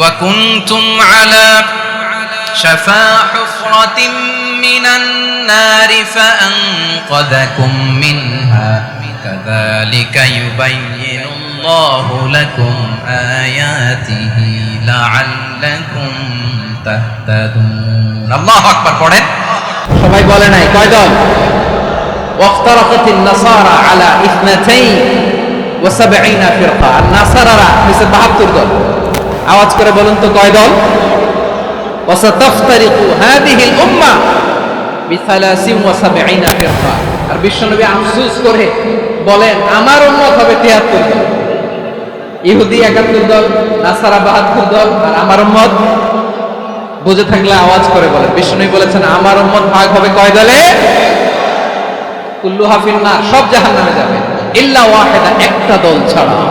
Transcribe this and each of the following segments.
وكنتم على شفا حفرة من النار فأنقذكم منها كذلك يبين الله لكم آياته لعلكم تهتدون الله أكبر পড়েন সবাই বলে নাই কয় দল وافترقت النصارى على اثنتين وسبعين فرقة النصارى হইছে 72 দল আওয়াজ করে বলুন তো কয় দল? আর বিশ্বনবী আফসুস করে বলেন, আমার উন্মত হবে তিয়াত্তর দল। ইহুদি একাত্তর দল, নাসারা বাহাত্তর দল, আর আমার উন্মত বুঝে থাকলে আওয়াজ করে বলে বিষ্ণু বলেছেন, আমার উম্মত ভাগ হবে কয় দলে? কুল্লু হাফিল না সব জাহান্নামে যাবে। ইল্লা ওয়াহেদা, একটা দল ছাড়া।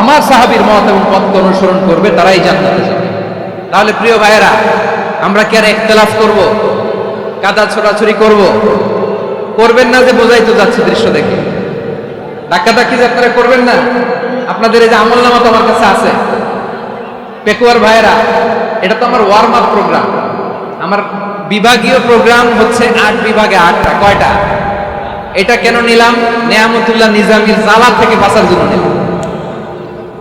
আমার সাহাবীর মত এবং পথকে অনুসরণ করবে, তারাই জান্নাতে যাবে। তাহলে প্রিয় ভাইয়েরা, আমরা কি আর একতলাফ করব? কাদা ছোড়াছুরি করব? করবেন না যে বোঝাই তো যাচ্ছে দৃশ্য দেখে। ধাক্কাধাক্কি যে আপনারা করবেন না, আপনাদের এই যে আমল নামা তো আমার কাছে আছে। পেকুয়ার ভাইয়েরা, এটা তো আমার ওয়ার্ম আপ প্রোগ্রাম আমার বিভাগীয় প্রোগ্রাম হচ্ছে আট বিভাগে আটটা, কয়টা? এটা কেন নিলাম? নেয়ামতুল্লাহ নিজামির জ্বালা থেকে বাঁচার জন্য নিলাম।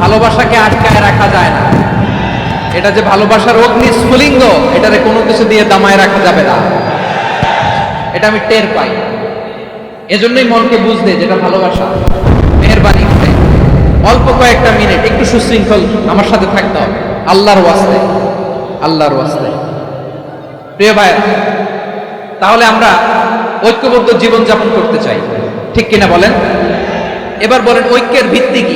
ভালোবাসাকে আটকায় রাখা যায় না। এটা যে ভালোবাসার অগ্নি স্ফুলিঙ্গ এটারে কোনো কিছু দিয়ে দামায় রাখা যাবে না। এটা আমি টের পাই। এজন্যই মনকে বুঝতে যেটা ভালোবাসা। মেহরবানি অল্প কয়েকটা মিনিট, একটু সুশৃঙ্খল আমার সাথে থাকতে হবে। আল্লাহর ওয়াস্তে আল্লাহর ওয়াস্তে। প্রিয় ভাই, তাহলে আমরা ঐক্যবদ্ধ জীবন যাপন করতে চাই। ঠিক কিনা বলেন? এবার বলেন ঐক্যের ভিত্তি কি?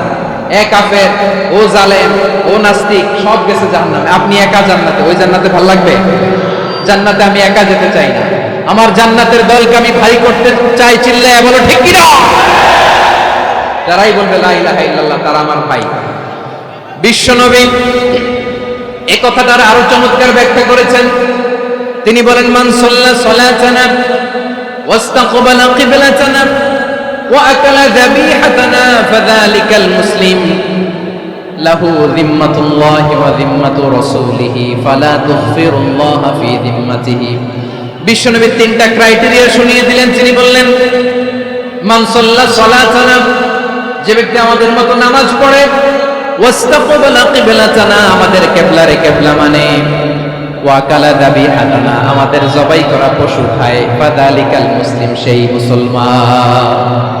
এক আফের ও জালেম, ও নাস্তিক, সব গেছে জাহান আপনি একা জান্নাতে, ওই জান্নাতে ভালো লাগবে? জান্নাতে আমি একা যেতে চাই না। আমার জান্নাতের দলকে আমি ভারী করতে চাই চিল্লে বলো, ঠিক কিনা? যারাই বলবে, লা ইলাহা তারা আমার ভাই। বিশ্বনবী এই কথাটার আরও চমৎকার ব্যাখ্যা করেছেন। তিনি বলেন, মান সাল্লা সালাতানা ওয়াস্তাকবালা কিবলাতানা ওয়া আকালা যাবিহাতানা ফাযালিকাল মুসলিম লাহু যিম্মাতুল্লাহি ওয়া যিম্মাতু রাসূলিহি ফালা তুগফিরুল্লাহ ফি যিম্মাতিহি বিশ্বনবী তিনটা ক্রাইটেরিয়া শুনিয়ে দিলেন। তিনি বললেন, মান সাল্লা সালাতানা, যে ব্যক্তি আমাদের মতো নামাজ পড়ে, ওয়াস্তাকবালা কিবলাতানা, আমাদের কিবলারে কিবলা মানে ওয়াকালা দাবি হাতানা আমাদের জবাই করা পশু খায়, ফাদালিকাল মুসলিম, সেই মুসলমান।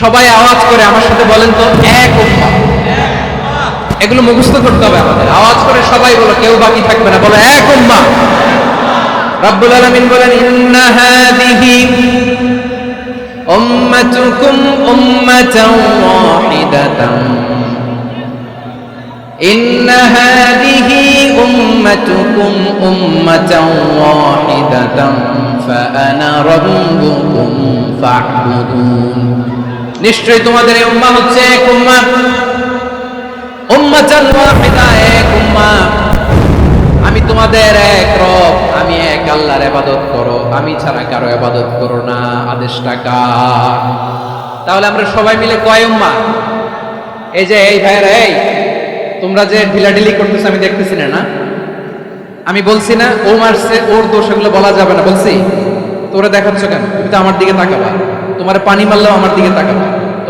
সবাই আওয়াজ করে আমার সাথে বলেন তো এক উম্মা এগুলো মুখস্থ করতে হবে আমাদের আওয়াজ করে সবাই বলো কেউ বাকি থাকবে না বলো এক উম্মা রব্বুল আলামিন বলেন ইন্না হাদিহি উম্মাতুকুম উম্মাতাও ওয়াহিদাতান إن هذه উম্মাতুকুম উম্মাতাও ওয়াহিদাতাম ফাআনা রাব্বুকুম ফা'বুদুন নিশ্চয়ই তোমাদের এই উম্মাহ হচ্ছে এক উম্মাহ উম্মাতান ওয়াহিদা এক উম্মাহ আমি তোমাদের এক রব, আমি এক আল্লাহর ইবাদত করো। আমি ছাড়া কারও ইবাদত করো না, আদেশটা কার? তাহলে আমরা সবাই মিলে কয় উম্মা? এই যে, এই ভাইরা এই, তোমরা যে ঢিলাঢিলি করতেছো, আমি দেখতেছি না না? আমি বলছি না ও মারছে ওর দোষ এগুলো বলা যাবে না, বলছি? তোরা দেখাচ্ছ কেন? তুমি তো আমার দিকে তাকাবা। তোমার পানি মারলেও আমার দিকে তাকাবা।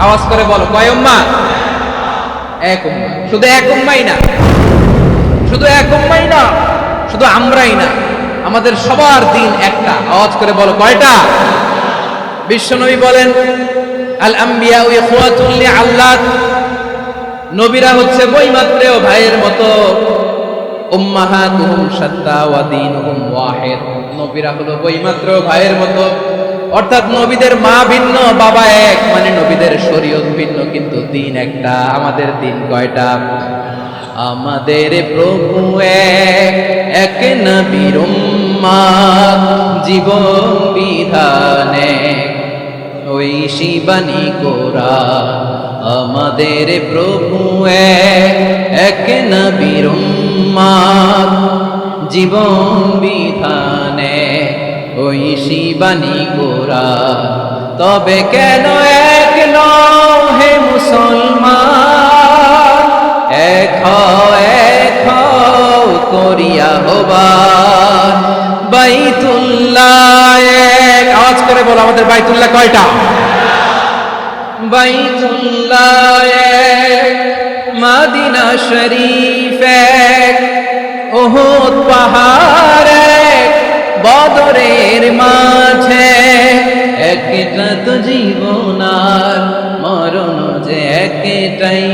আওয়াজ করে বলো, কয় উম্মা? এক উম্মা। শুধু এক উম্মাই না। শুধু এক উম্মাই না, শুধু আমরাই না, আমাদের সবার দিন একটা। আওয়াজ করে বলো, কয়টা? বিশ্বনবী বলেন, আল আম্বিয়া ও ইখওয়াতুল লিআল্লাত নবীরা হচ্ছে বইমাত্রেও ভাইয়ের মতো। উম্মাহাতুহুম শাত্তা ওয়া দীনুহুম ওয়াহিদ। নবীরা হলো বইমাত্র ভাইয়ের মতো। অর্থাৎ নবীদের মা ভিন্ন, বাবা এক। মানে নবীদের শরীয়ত ভিন্ন, কিন্তু দিন একটা, আমাদের দিন কয়টা? আমাদের প্রভু এক এক নবীর জীবন বিধানে ওই শিবানী কোরা আমাদের প্রভু এক এক নবীর জীবন বিধানে ওই শিবানী গোরা। তবে কেন এক হে মুসলমান? এক এক করিয়া হবার। বাইতুল্লাহ এক। আওয়াজ করে বলো আমাদের বাইতুল্লাহ কয়টা? বাইতুল্লাহ এক, মাদিনা শরীফ এক ওহুদ পাহাড় এক বদরের মাঝে একটা তো জীবন আর মরণ যে একটাই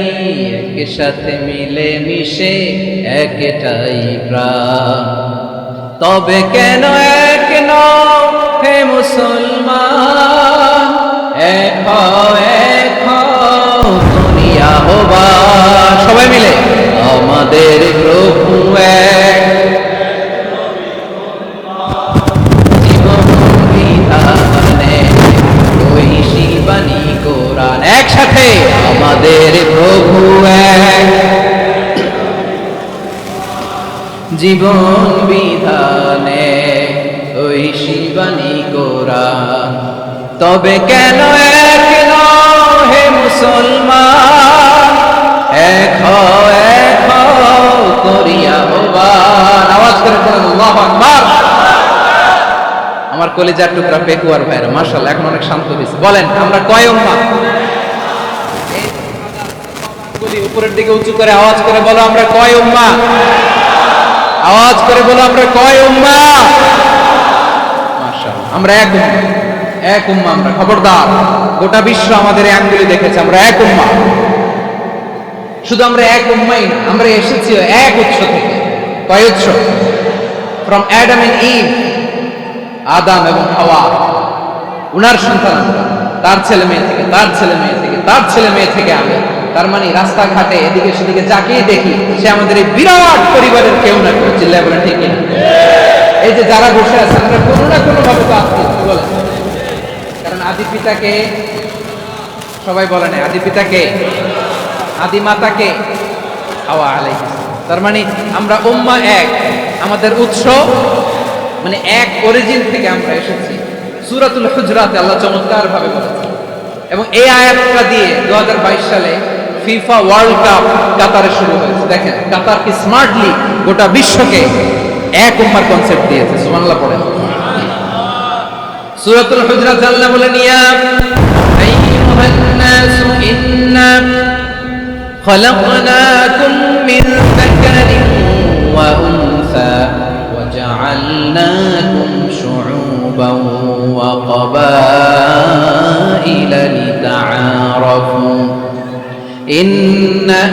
এক সাথে মিলে মিশে একটাই প্রাণ। তবে কেন এক হে মুসলমান? এক এক দুনিয়া হবার সবাই মিলে। আমাদের প্রভু এক। আমাদের প্রভু জীবন বিধানে ওই শিবানী কোরআন তবে কেন এক হে মুসলমান? এক এক করিয়া হবার আওয়াজ করে বলেন আমার কলেজার টুকরা পেকুয়ার ভাইরা মার্শাল এখন অনেক শান্ত দিচ্ছে বলেন, আমরা কয় উম্মা উপরের দিকে উঁচু করে আওয়াজ করে বলো, আমরা কয় উম্মা? আওয়াজ করে বলো, আমরা কয় উম্মা? আমরা এক এক উম্মা, আমরা খবরদার। গোটা বিশ্ব আমাদের আঙ্গুলি দেখেছে, আমরা এক উম্মা। শুধু আমরা এক উম্মাই না, আমরা এসেছি এক উৎস থেকে, কয় উৎস? From Adam and Eve Adam এবং হাওয়া। উনার সন্তান, তার ছেলে মেয়ে থেকে, তার ছেলে মেয়ে থেকে, তার ছেলে মেয়ে থেকে আমি। তার মানে রাস্তাঘাটে এদিকে সেদিকে যাকেই দেখি, সে আমাদের এই বিরাট পরিবারের কেউ না, কেউ চিল্লায় বলে ঠিক কিনা? এই যে যারা বসে আছে, আমরা কোনো না কোনো ভাবে তো আত্মীয় কারণ আদি পিতাকে, সবাই বলে না, আদি পিতাকে, আদি মাতাকে হাওয়া আলাইহিস তার মানে আমরা উম্মা এক, আমাদের উৎস মানে এক অরিজিন থেকে আমরা এসেছি। সুরাতুল হুজরাতে আল্লাহ চমৎকার ভাবে বলেছেন। এবং এই আয়াতটা দিয়ে দু হাজার বাইশ সালে ফিফা ওয়ার্ল্ড কাপ কাতারে শুরু হয়েছে। দেখেন কাতার কি স্মার্টলি গোটা বিশ্বকে এক উম্মার কনসেপ্ট দিয়েছে। সুমানলা পড়ে সূরাতুল হুজরা জাল্লা বলে নিয়া আইয়ুহান ইন্না খলাকনাকুম মিন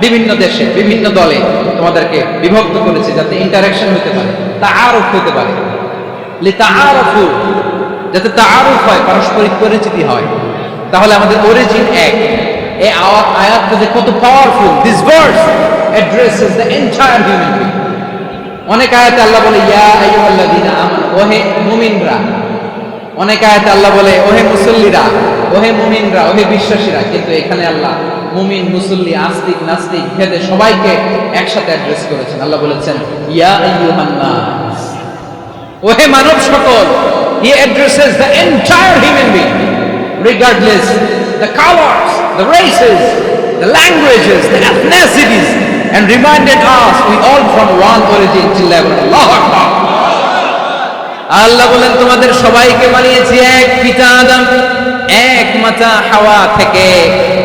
বিভিন্ন দেশে, বিভিন্ন দলে তোমাদেরকে বিভক্ত করেছি যাতে ইন্টারাকশন হতে পারে, তাআরুফ হতে পারে। যাতে তাআরুফ হয়, পারস্পরিক পরিচিতি হয়। তাহলে আমাদের অরিজিন এক। এই আয়াত যে কত powerful this verse addresses the entire human being অনেক আয়াতে আল্লাহ বলে, ইয়া আইয়ুহাল্লাযীনা আমানু, ওহে মুমিনরা। অনেক আয়াতে আল্লাহ বলে, ওহে মুসল্লিরা, ওহে মুমিনরা, ওহে বিশ্বাসীরা। কিন্তু এখানে আল্লাহ মুমিন, মুসল্লি, আস্তিক, নাস্তিক ভেদে সবাইকে একসাথে অ্যাড্রেস করেছেন। আল্লাহ বলেছেন, ইয়া আইয়ুহান নাস। ওহে মানব সকল, he addresses the entire human being regardless the colors, the races, the languages the ethnicities, and reminded us we all from one origin চিল্লায় বলেন আল্লাহু আকবার আল্লাহ বলেন, তোমাদের সবাইকে বানিয়েছি এক পিতা আদম, এক মাতা হাওয়া থেকে।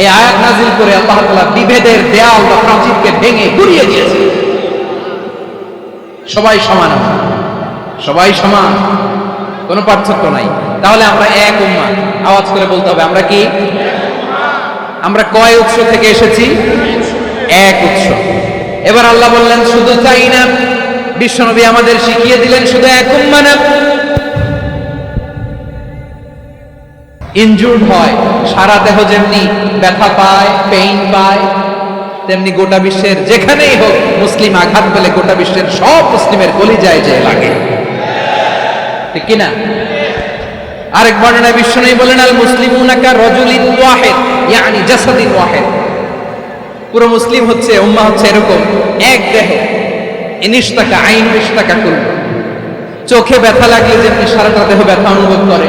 এই আয়াত নাজিল করে আল্লাহ তাআলা বিভেদের দেয়াল বা প্রাচীরকে ভেঙে গুড়িয়ে দিয়েছে। সবাই সমান সবাই সমান। কোনো পার্থক্য নাই। তাহলে আমরা এক উম্মা আওয়াজ করে বলতে হবে, আমরা কি? আমরা কয় উৎস থেকে এসেছি? এক উৎস। এবার আল্লাহ বললেন, শুধু তাই না, বিশ্বনবী আমাদের শিখিয়ে দিলেন, শুধু এক উম্মা না ইনজুর্ড হয়, সারা দেহ যেমনি ব্যথা পায় পেইন পায়, তেমনি গোটা বিশ্বের যেখানেই হোক মুসলিম আঘাত পেলে গোটা বিশ্বের সব মুসলিমের কলিজায় যে লাগে। ঠিক কিনা? আরেক বর্ণনায় বিশ্বনবী বলেন, আল মুসলিমুনাকা রজুলিন ওয়াহিদ, ইয়ানি জাসাদিন ওয়াহিদ। পুরো মুসলিম হচ্ছে উম্মাহ হচ্ছে এরকম, এক দেহ। ইনিশতাকা আইন ইশতাকা কুল চোখে ব্যথা লাগলে যেমনি সারাটা দেহ ব্যথা অনুভব করে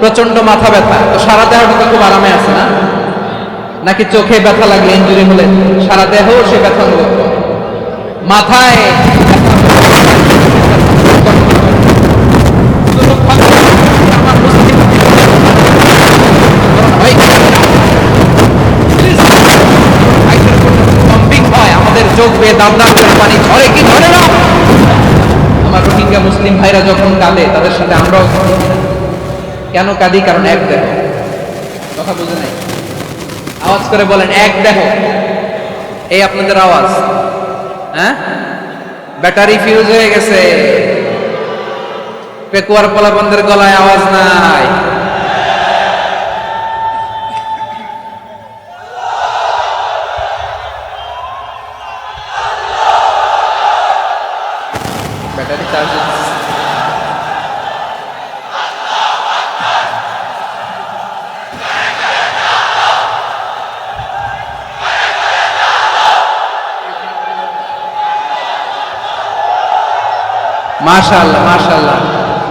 প্রচণ্ড মাথা ব্যথা। তো সারা দেহটা তো খুব আরামে আছে না? নাকি চোখে ব্যথা লাগলে ইঞ্জুরি হলে সারা দেহ সে ব্যথা অনুভব মাথায় চোখ বেয়ে দাম দাম পানি ঝরে কি ঝরে না? আমার রোহিঙ্গা মুসলিম ভাইরা যখন কাঁদে, তাদের সাথে আমরাও। কেন কাঁদি? কারণ এক দেহ। কথা বুঝে নাই? আওয়াজ করে বলেন, এক দেহ। এই আপনাদের আওয়াজ। হ্যাঁ? ব্যাটারি ফিউজ হয়ে গেছে। পেকুয়ার পোলাবন্ধের গলায় আওয়াজ নাই।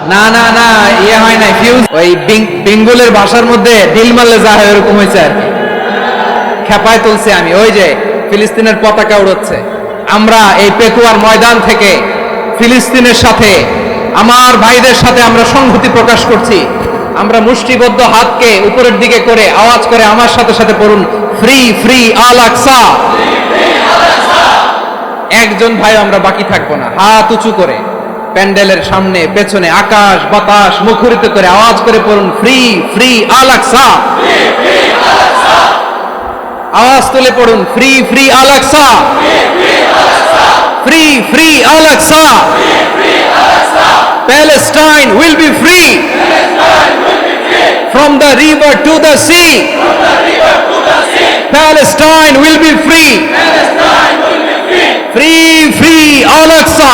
না না না ইয়ে হয় ফিউজ ওই ভাষার মধ্যে মারলে যা হয় এরকম হয়েছে আর কি। খেপায় আমি। ওই যে ফিলিস্তিনের পতাকা আমরা এই পেকুয়ার ময়দান থেকে ফিলিস্তিনের সাথে, আমার ভাইদের সাথে আমরা সংহতি প্রকাশ করছি। আমরা মুষ্টিবদ্ধ হাতকে উপরের দিকে করে আওয়াজ করে আমার সাথে সাথে পড়ুন, ফ্রি ফ্রি, আল আকসা। একজন ভাই আমরা বাকি থাকব না। হাত উঁচু করে। প্যান্ডেলের সামনে, পেছনে আকাশ, বাতাস, মুখরিত করে আওয়াজ করে পড়ুন, ফ্রি ফ্রি আল আকসা আওয়াজ তুলে পড়ুন, free free Al Aqsa free free Al Aqsa Palestine will be free. from the river to the sea Palestine will be free free free Al-Aqsa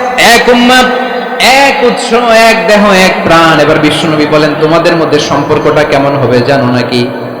এক উম্মাদ এক উৎস, এক দেহ, এক প্রাণ। এবার বিশ্বনবী বলেন, তোমাদের মধ্যে সম্পর্কটা কেমন হবে জানো নাকি?